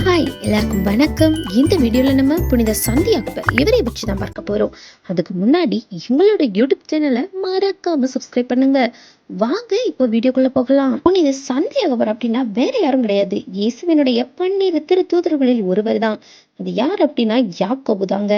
Hi எல்லாருக்கும் வணக்கம். இந்த வீடியோவில் நம்ம புனித சந்தி அக்பர் இவரை பற்றி தான் பார்க்க போகிறோம் அதுக்கு முன்னாடி எங்களோட யூடியூப் சேனலை மறக்காமல் சப்ஸ்கிரைப் பண்ணுங்க. வாங்க இப்போ வீடியோக்குள்ள போகலாம். புனித சந்தி அப்படின்னா வேற யாரும் கிடையாது. இயேசுவினுடைய பன்னிரு திரு தூதர்களில் ஒருவர் தான் அது யார் அப்படின்னா யாக்கோபு தாங்க.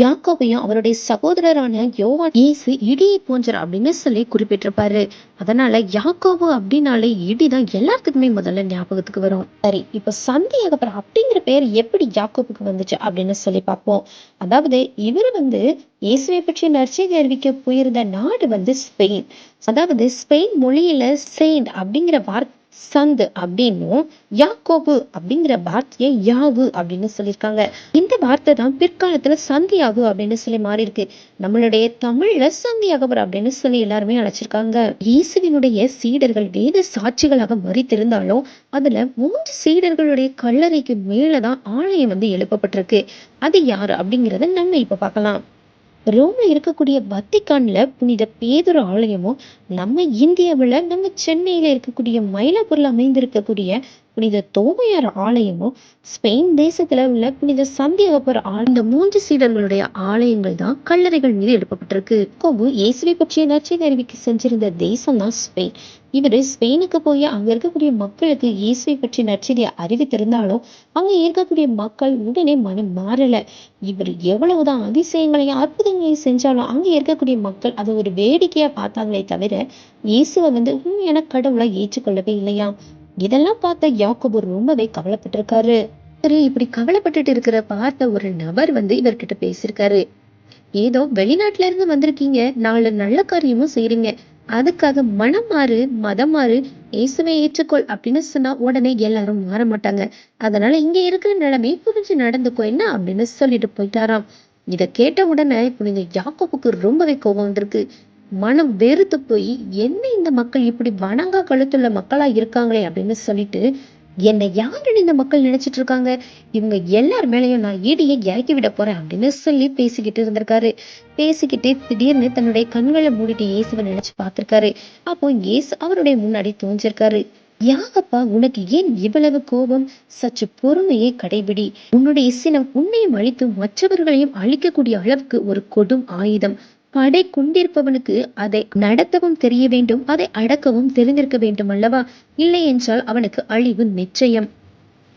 யாக்கோபையும் அவருடைய சகோதரரான யோவான் இயேசு இடியை போன்றார் அப்படின்னு சொல்லி குறிப்பிட்டிருப்பாரு. அதனால யாக்கோபு அப்படின்னாலே இடிதான் எல்லாத்துக்குமே முதல்ல ஞாபகத்துக்கு வரும். சரி இப்போ சந்தி அப்படிங்கிற பேர் எப்படி யாக்கோபுக்கு வந்துச்சு அப்படின்னு சொல்லி பார்ப்போம். அதாவது இவர் வந்து இயேசுவை பற்றி நற்செய்தி அறிவிக்க போயிருந்த நாடு வந்து ஸ்பெயின். அதாவது ஸ்பெயின் மொழியில செயின்ட் அப்படிங்கிற வார்த்தை சந்து அப்படின்னும் யாக்கோபு அப்படிங்கிற வார்த்தையை யாவு அப்படின்னு சொல்லியிருக்காங்க. இந்த வார்த்தை தான் பிற்காலத்துல சந்தியாகு அப்படின்னு சொல்லி மாறி இருக்கு நம்மளுடைய தமிழ்ல சந்தியாகவர் அப்படின்னு சொல்லி எல்லாருமே அழைச்சிருக்காங்க. இயேசுவினுடைய சீடர்கள் வேத சாட்சிகளாக மறித்திருந்தாலும் அதுல மூன்று சீடர்களுடைய கல்லறைக்கு மேலதான் ஆலயம் வந்து எழுப்பப்பட்டிருக்கு. அது யாரு அப்படிங்கிறத நம்ம இப்ப பார்க்கலாம். ரோம்ல இருக்கக்கூடிய வத்திக்கானில் புனித பேதுரு ஆலயமும் நம்ம இந்தியாவுல நம்ம சென்னையில இருக்கக்கூடிய மயிலாப்பூரில் அமைந்திருக்கக்கூடிய புனித தோமையார் ஆலயமும் ஸ்பெயின் தேசத்துல உள்ள புனித சந்தியகப்பர் இந்த மூன்று சீடர்களுடைய ஆலயங்கள் தான் கல்லறைகள் மீது எழுப்பப்பட்டிருக்கு. கோபு இயேசுவை பற்றிய நற்செய்தி அறிவிக்க சென்றிருந்த தேசம் தான் ஸ்பெயின். இவர் ஸ்பெயினுக்கு போய் அங்க இருக்கக்கூடிய மக்களுக்கு இயேசுவை பற்றி நற்செய்தியை அறிவித்திருந்தாலும் அங்க இருக்கக்கூடிய மக்கள் உடனே மனம் மாறல. இவர் எவ்வளவுதான் அதிசயங்களையும் அற்புதங்களையும் செஞ்சாலும் அங்க இருக்கக்கூடிய மக்கள் அதை ஒரு வேடிக்கையா பார்த்தாங்களே தவிர இயேசுவை வந்து உண்மையான கடவுளை ஏற்றுக்கொள்ளவே இல்லையா இதெல்லாம் பார்த்த யாக்கோபு ரொம்பவே கவலைப்பட்டிருக்காரு. சரி இப்படி கவலைப்பட்டுட்டு இருக்கிற பார்த்த ஒரு நபர் வந்து இவர்கிட்ட பேசியிருக்காரு. ஏதோ வெளிநாட்டுல இருந்து வந்திருக்கீங்க நாலு நல்ல காரியமும் செய்றீங்க. அதுக்காக மனம் மாறு மதம் மாறு இயேசுவை ஏற்றுக்கொள் அப்படின்னு சொன்னா உடனே எல்லாரும் மாற மாட்டாங்க. அதனால இங்க இருக்கிற நிலைமை புரிஞ்சு நடந்துக்கோ என்ன அப்படின்னு சொல்லிட்டு போயிட்டாராம். இத கேட்ட உடனே புனித யாக்கோபுக்கு ரொம்பவே கோபம் வந்திருக்கு. மனம் வெறுத்து போய் என்ன இந்த மக்கள் இப்படி வணங்கா கழுத்துள்ள மக்களா இருக்காங்களே? அப்படின்னு சொல்லிட்டு என்னை யாருன்னு இந்த மக்கள் நினைச்சிட்டு இருக்காங்க? இவங்க எல்லார் மேலயும் நான் ஈடியை இறக்கி விட போறேன் அப்படின்னு சொல்லி பேசிக்கிட்டு இருந்திருக்காரு. பேசிக்கிட்டு திடீர்னு தன்னுடைய கண்களை மூடிட்டு இயேசுவை நினைச்சு பார்த்திருக்காரு. அப்போ இயேசு அவருடைய முன்னாடி தோஞ்சிருக்காரு யாகப்பா உனக்கு ஏன் இவ்வளவு கோபம்? சற்று பொறுமையை கடைபிடி. உன்னுடைய சினம் உன்னையும் அழித்து மற்றவர்களையும் அழிக்கக்கூடிய அளவுக்கு ஒரு கொடும் ஆயுதம். படை கொண்டிருப்பவனுக்கு அதை நடத்தவும் தெரிய வேண்டும் அதை அடக்கவும் தெரிந்திருக்க வேண்டும் அல்லவா? இல்லை என்றால் அவனுக்கு அழிவு நிச்சயம்.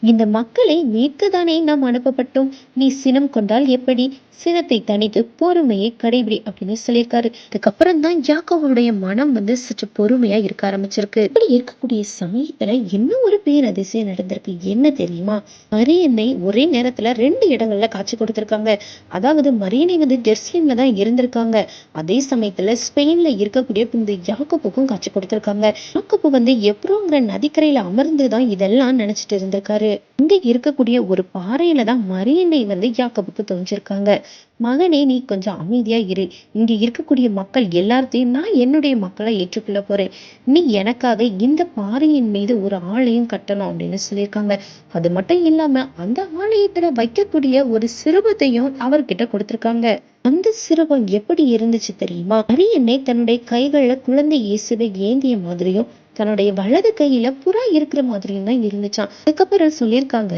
இந்த மக்களை மீட்கத்தானே நாம் அனுப்பப்பட்டோம். நீ சினம் கொண்டால் எப்படி? சினத்தை தணித்து பொறுமையை கடைபிடி அப்படின்னு சொல்லியிருக்காரு. இதுக்கப்புறம் தான் யாக்கோவுடைய மனம் வந்து சற்று பொறுமையா இருக்க ஆரம்பிச்சிருக்கு. இப்படி இருக்கக்கூடிய சமயத்துல இன்னும் ஒரு பேர் அதிசயம் நடந்திருக்கு. என்ன தெரியுமா? மரியன்னை ஒரே நேரத்துல ரெண்டு இடங்கள்ல காட்சி கொடுத்திருக்காங்க. அதாவது மரியனை வந்து ஜெர்சியம்ல தான் இருந்திருக்காங்க. அதே சமயத்துல ஸ்பெயின்ல இருக்கக்கூடிய இந்த யாக்கோப்புக்கும் காட்சி கொடுத்திருக்காங்க. யாக்கோப்பு வந்து எப்ரோங்கிற நதிக்கரையில அமர்ந்துதான் இதெல்லாம் நினைச்சிட்டு இருந்திருக்காரு. இங்க இருக்கக்கூடிய ஒரு பாறையில தான் மரியன்னை வந்து யாக்கோப்புக்கு தோன்றிருக்காங்க. மகனே நீ கொஞ்சம் அமைதியா இரு. இங்க இருக்கக்கூடிய மக்கள் எல்லாத்தையும் நான் என்னுடைய மக்களை ஏற்றுக்கொள்ள போறேன். நீ எனக்காக இந்த பாறையின் மீது ஒரு ஆலயம் கட்டணும் அப்படின்னு சொல்லியிருக்காங்க. அது மட்டும் இல்லாம அந்த ஆலயத்துல வைக்கக்கூடிய ஒரு சிறுபத்தையும் அவர்கிட்ட கொடுத்திருக்காங்க. அந்த சிறுவம் எப்படி இருந்துச்சு தெரியுமா? அரியன்னை தன்னுடைய கைகள்ல குழந்தை இயேசுவை ஏந்திய மாதிரியும் தன்னுடைய வலது கையில புறா இருக்கிற மாதிரியும் தான் இருந்துச்சான் அதுக்கப்புறம் சொல்லியிருக்காங்க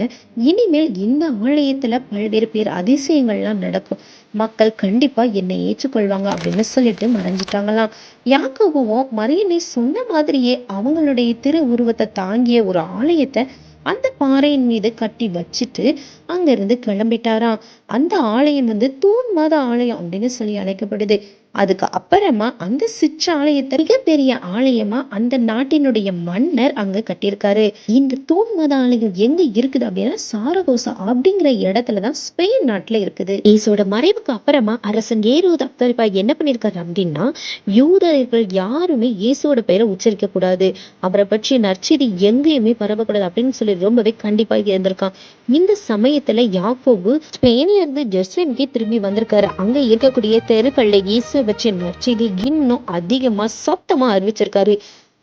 இனிமேல் இந்த ஆலயத்துல பல்வேறு பேர் அதிசயங்கள்லாம் நடக்கும். மக்கள் கண்டிப்பா என்னை ஏற்றுக்கொள்வாங்க அப்படின்னு சொல்லிட்டு மறைஞ்சிட்டாங்களாம். யாக்கோபுவும் மரியனை சொன்ன மாதிரியே அவங்களுடைய திரு உருவத்தை தாங்கிய ஒரு ஆலயத்தை அந்த பாறையின் மீது கட்டி வச்சுட்டு அங்கிருந்து கிளம்பிட்டாராம். அந்த ஆலயம் வந்து தூண் மாத ஆலயம் அப்படின்னு சொல்லி அழைக்கப்படுது. அதுக்கு அப்புறமா அந்த சிற்றாலயத்தை மிகப்பெரிய ஆலயமா அந்த நாட்டினுடைய மன்னர் அங்க கட்டியிருக்காரு. இந்த தூண் மத ஆலயம் எங்க இருக்குது அப்படின்னா சாரகோசா அப்படிங்கிற இடத்துலதான் ஸ்பெயின் நாட்டுல இருக்குது. ஈசோட மறைவுக்கு அப்புறமா அரசன் ஏரோது அப்தரிப்பா என்ன பண்ணிருக்காரு அப்படின்னா யூதர்கள் யாருமே இயேசுவோட பெயரை உச்சரிக்க கூடாது. அவரை பற்றிய நற்செய்தி எங்கேயுமே பரவக்கூடாது அப்படின்னு சொல்லி ரொம்பவே கண்டிப்பா இருந்திருக்கான். இந்த சமயத்துல யாக்கோபு ஸ்பெயின்ல இருந்து ஜெர்சனுக்கே திரும்பி வந்திருக்காரு. அங்க இருக்கக்கூடிய தெருக்கள்ல இயேசு பற்றிய நற்செய்தி இன்னும் அதிகமா சத்தமா அறிவிச்சிருக்காரு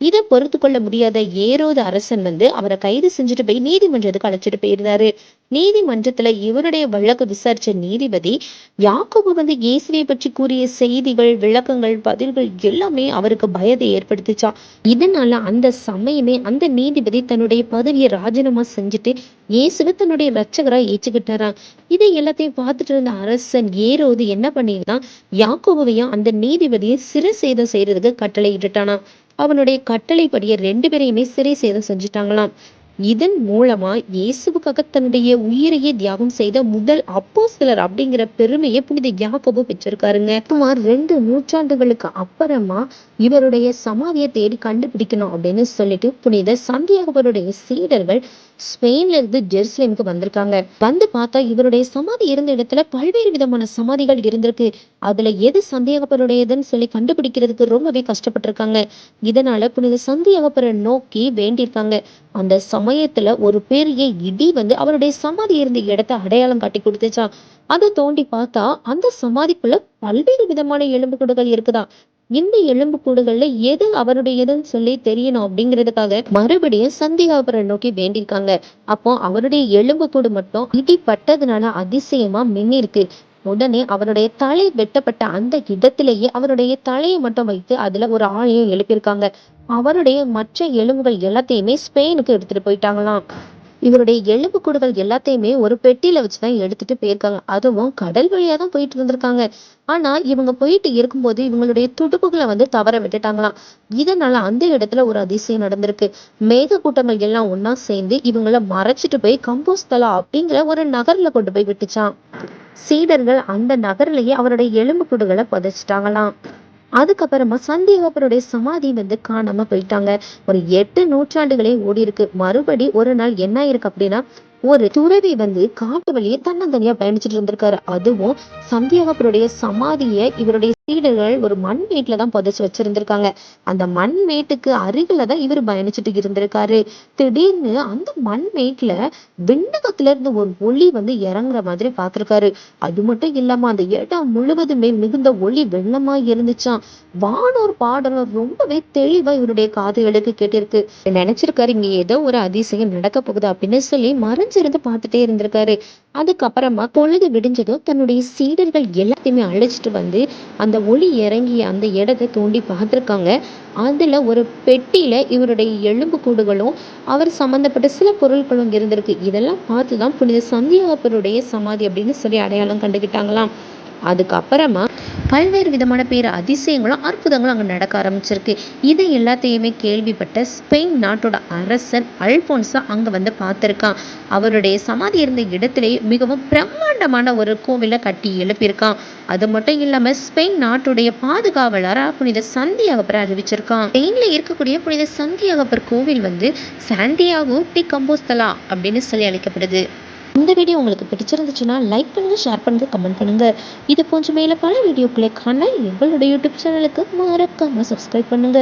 இதை பொறுத்து கொள்ள முடியாத ஏரோது அரசன் வந்து அவரை கைது செஞ்சுட்டு போய் நீதிமன்றத்துக்கு அழைச்சிட்டு போயிருந்தாரு. நீதிமன்றத்துல இவருடைய வழக்கு விசாரிச்ச நீதிபதி யாக்கோபு வந்து இயேசுவை பற்றி கூறிய செய்திகள் விளக்கங்கள் பதில்கள் எல்லாமே அவருக்கு பயத்தை ஏற்படுத்துச்சாம் இதனால அந்த சமயமே அந்த நீதிபதி தன்னுடைய பதவியை ராஜினாமா செஞ்சுட்டு இயேசுவை தன்னுடைய ரச்சகரா ஏச்சுக்கிட்டாராம் இதை எல்லாத்தையும் பார்த்துட்டு இருந்த அரசன் ஏரோது என்ன பண்ணிருந்தான் யாக்கோபுவையும் அந்த நீதிபதியை சிறு சேதம் செய்யறதுக்கு கட்டளை இட்டுட்டானா அவனுடைய கட்டளைப்படியே ரெண்டு பேரையுமே சிறை சேதம் செஞ்சுட்டாங்களாம். இதன் மூலமா இயேசுவுக்காக தன்னுடைய உயிரையே தியாகம் செய்த முதல் அப்போ சிலர் அப்படிங்கிற பெருமையை புனித யாக்கோபு பெற்றிருக்காருங்க. சுமார் ரெண்டு நூற்றாண்டுகளுக்கு அப்புறமா இவருடைய சமாதியை தேடி கண்டுபிடிக்கணும் அப்படின்னு சொல்லிட்டு புனித சந்தியாகவருடைய சீடர்கள் ஸ்பெயின்ல இருந்து ஜெருசலேமுக்கு வந்திருக்காங்க. வந்து பார்த்தா இவருடைய சமாதி இருந்த இடத்துல பல்வேறு விதமான சமாதிகள் இருந்திருக்கு. அதுல எது சந்தேகப்பருடையதுன்னு சொல்லி கண்டுபிடிக்கிறதுக்கு ரொம்பவே கஷ்டப்பட்டிருக்காங்க. இதனால புனித சந்தியாகப்பரை நோக்கி வேண்டியிருக்காங்க. அந்த சமயத்துல ஒரு பெரிய இடி வந்து அவருடைய சமாதி இருந்த இடத்த அடையாளம் காட்டி கொடுத்துச்சா அதை தோண்டி பார்த்தா அந்த சமாதிக்குள்ள பல்வேறு விதமான எலும்புக்கூடுகள் இருக்குதா இந்த எலும்புக்கூடுகள்ல எது அவருடையதுன்னு சொல்லி தெரியணும் அப்படிங்கிறதுக்காக மறுபடியும் சந்தியாபுரம் நோக்கி வேண்டியிருக்காங்க. அப்போ அவருடைய எலும்புக்கூடு மட்டும் இடி பட்டதுனால அதிசயமா மின்னிருக்கு. உடனே அவருடைய தலை வெட்டப்பட்ட அந்த இடத்திலேயே அவருடைய தலையை மட்டும் வைத்து அதுல ஒரு ஆணையம் எழுப்பியிருக்காங்க. அவருடைய மற்ற எலும்புகள் எல்லாத்தையுமே ஸ்பெயினுக்கு எடுத்துட்டு போயிட்டாங்களாம். இவருடைய எலும்புக்கூடுகள் எல்லாத்தையுமே ஒரு பெட்டியில வச்சுதான் எடுத்துட்டு போயிருக்காங்க. அதுவும் கடல் வழியா தான் போயிட்டு இருந்திருக்காங்க ஆனா இவங்க போயிட்டு இருக்கும்போது இவங்களுடைய துடுப்புகளை வந்து தவற விட்டுட்டாங்களாம். இதனால அந்த இடத்துல ஒரு அதிசயம் நடந்திருக்கு. மேக கூட்டங்கள் எல்லாம் ஒண்ணா சேர்ந்து இவங்கள மறைச்சிட்டு போய் கம்போஸ்தலா அப்படிங்கிற ஒரு நகர்ல கொண்டு போய் விட்டுச்சான் சீடர்கள் அந்த நகர்லயே அவருடைய எலும்புக்கூடுகளை புதைச்சிட்டாங்களாம். அதுக்கப்புறமா சந்தியாகப்பருடைய சமாதி வந்து காணாம போயிட்டாங்க. ஒரு எட்டு நூற்றாண்டுகளே ஓடி இருக்கு மறுபடி ஒரு நாள் என்ன ஆயிருக்கு அப்படின்னா ஒரு துறவி வந்து காட்டு வழியே தன்னந்தனியா பயணிச்சுட்டு இருந்திருக்காரு. அதுவும் சந்தியாகப்பருடைய சமாதியை இவருடைய சீடர்கள் ஒரு மண் மேட்டுல தான் புதைச்சு வச்சிருந்திருக்காங்க. அந்த மண் மேட்டுக்கு அருகில தான் இவர் பயணிச்சுட்டு இருந்திருக்காரு. திடீர்னு அந்த மண் மேட்ல விண்ணகத்துல இருந்து ஒரு ஒளி வந்து இறங்குற மாதிரி பார்த்திருக்காரு. அது மட்டும் இல்லாம அந்த இடம் முழுவதுமே மிகுந்த ஒளி வெள்ளமா இருந்துச்சாம். வானோர் பாடலும் ரொம்பவே தெளிவா இவருடைய காதுகளுக்கு கேட்டிருக்கு. நினைச்சிருக்காரு இங்க ஏதோ ஒரு அதிசயம் நடக்க போகுது அப்படின்னு சொல்லி மறைஞ்சிருந்து பார்த்துட்டே இருந்திருக்காரு. அதுக்கப்புறமா பொழுது விடிஞ்சதும் தன்னுடைய சீடர்கள் எல்லாத்தையுமே அழைச்சிட்டு வந்து அந்த ஒளி இறங்கிய அந்த இடத்தை தோண்டி பார்த்துருக்காங்க. அதில் ஒரு பெட்டியில இவருடைய எலும்பு கூடுகளும் அவர் சம்மந்தப்பட்ட சில பொருட்களும் இருந்திருக்கு. இதெல்லாம் பார்த்து தான் புனித சந்தியாகப்பருடைய சமாதி அப்படின்னு சொல்லி அடையாளம் கண்டுக்கிட்டாங்களாம் அதுக்கப்புறமா பல்வேறு விதமான பேர் அதிசயங்களும் அற்புதங்களும் அங்கே நடக்க ஆரம்பிச்சிருக்கு. இதை எல்லாத்தையுமே கேள்விப்பட்ட ஸ்பெயின் நாட்டோட அரசன் அல்போன்ஸா அங்கே வந்து பார்த்துருக்கான். அவருடைய சமாதி இருந்த இடத்திலேயே மிகவும் பிரம்மாண்டமான ஒரு கோவிலை கட்டி எழுப்பியிருக்கான். அது மட்டும் இல்லாமல் ஸ்பெயின் நாட்டுடைய பாதுகாவலராக புனித சந்தியாகப்பர் அறிவிச்சிருக்கான். ஸ்பெயினில் இருக்கக்கூடிய புனித சந்தியாகப்பர் கோவில் வந்து சாண்டியாகோ டி கம்போஸ்தலா அப்படின்னு சொல்லி அழைக்கப்படுது. இந்த வீடியோ உங்களுக்கு பிடிச்சிருந்துச்சுன்னா லைக் பண்ணுங்க ஷேர் பண்ணுங்கள் கமெண்ட் பண்ணுங்க. இது போன்ற மேலே பல வீடியோக்களை காண எங்களுடைய யூடியூப் சேனலுக்கு மறக்காமல் சப்ஸ்கிரைப் பண்ணுங்க.